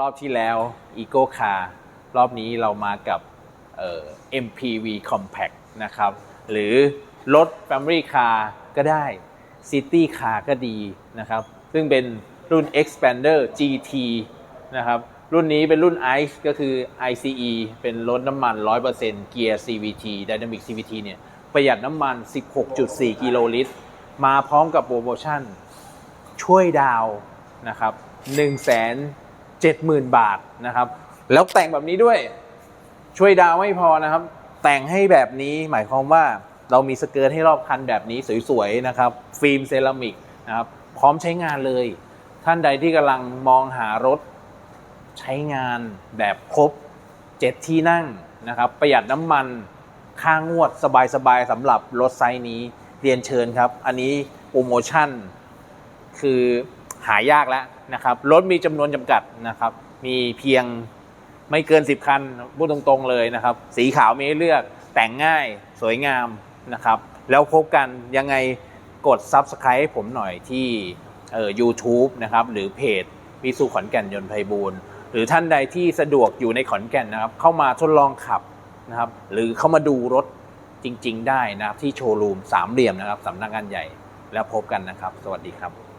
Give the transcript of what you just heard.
รอบที่แล้ว Eco Car รอบนี้เรามากับเอ่อ MPV Compact นะครับ หรือรถ Family Car ก็ได้ City Car ก็ดีนะครับ ซึ่งเป็นรุ่น Expander GT นะครับ รุ่นนี้เป็นรุ่น ICE ก็คือ ICE เป็นรถน้ำมัน 100%เกียร์ CVT Dynamic CVT เนี่ยประหยัดน้ำมัน 16.4 กิโลลิตร มาพร้อมกับโปรโมชั่นช่วยดาวนะครับ1 7 0 0 0 0 บาทนะครับ แล้วแต่งแบบนี้ด้วยช่วยดาวไม่พอนะครับ แต่งให้แบบนี้หมายความว่าเรามีสเกิร์ตให้รอบคันแบบนี้สวยๆนะครับ ฟิล์มเซรามิกนะครับพร้อมใช้งานเลย ท่านใดที่กำลังมองหารถใช้งานแบบครบ 7 ที่นั่งนะครับ ประหยัดน้ำมันค่างวดสบายๆสำหรับรถไซส์นี้เรียนเชิญครับ อันนี้โปรโมชั่นคือ หายากแล้วนะครับรถมีจำนวนจำกัดนะครับมีเพียงไม่เกิน 10 คันพูดตรงๆเลยนะครับ สีขาวมีให้เลือกแต่งง่ายสวยงามนะครับ แล้วพบกันยังไงกด Subscribe ให้ผมหน่อยที่เอ่อ u t u b e นะครับหรือเพจวิสุขอนแก่นยนต์ไพบูลหรือท่านใดที่สะดวกอยู่ในขอนแก่นนะครับ เข้ามาทดลองขับนะครับ หรือเข้ามาดูรถจริง ๆ ได้นะครับ ที่โชว์รูมสามเหลี่ยมนะครับสำนักงานใหญ่แล้วพบกันนะครับ สวัสดีครับ